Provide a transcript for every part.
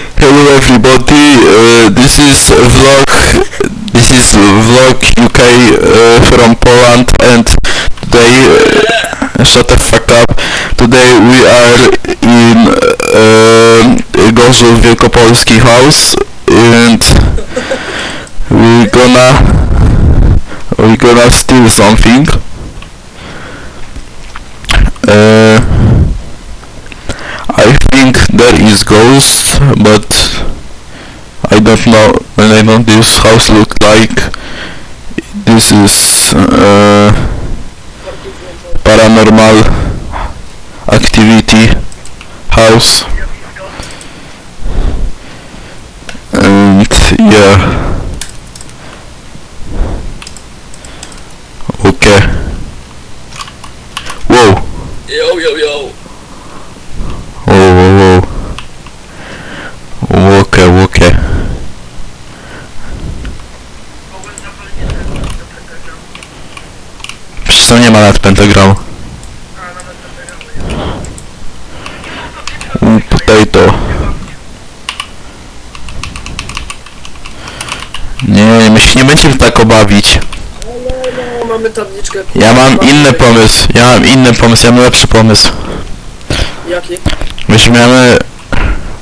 Hello everybody, uh, this is vlog, this is vlog UK uh, from Poland and today, uh, shut the fuck up, today we are in uh, Gorzów Wielkopolski house and we gonna, we gonna steal something. Uh, think there is ghosts, but I don't know when I know this house look like. This is uh, paranormal activity house. And yeah. Okay. Whoa. Yo, yo, yo! To nie ma nawet pentagramu. U, potato. Nie, my się nie będziemy tak obawić. No, mamy tabliczkę. Ja mam inny pomysł. Ja mam inny pomysł, ja mam lepszy pomysł. Jaki? Weźmiemy,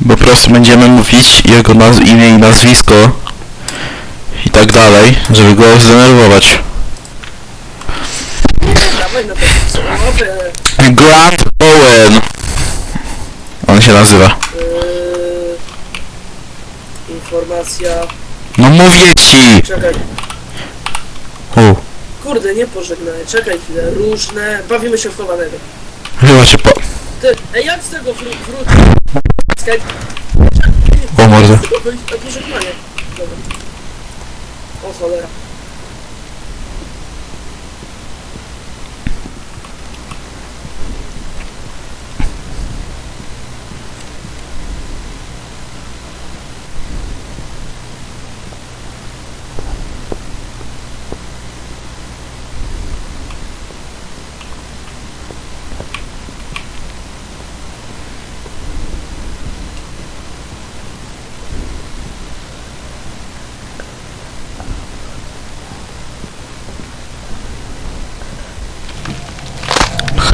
po prostu będziemy mówić jego naz- imię i nazwisko i tak dalej, żeby go zdenerwować. Grant Owen! On się nazywa. Yy, informacja. No mówię ci! Czekaj. U, Kurde, nie pożegnaj. Czekaj chwilę. Różne. Bawimy się w chowanego. chyba się po... Ty, ej, jak z tego wró- wrócić? Skype. O. Dobra. O cholera.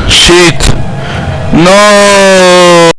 shit no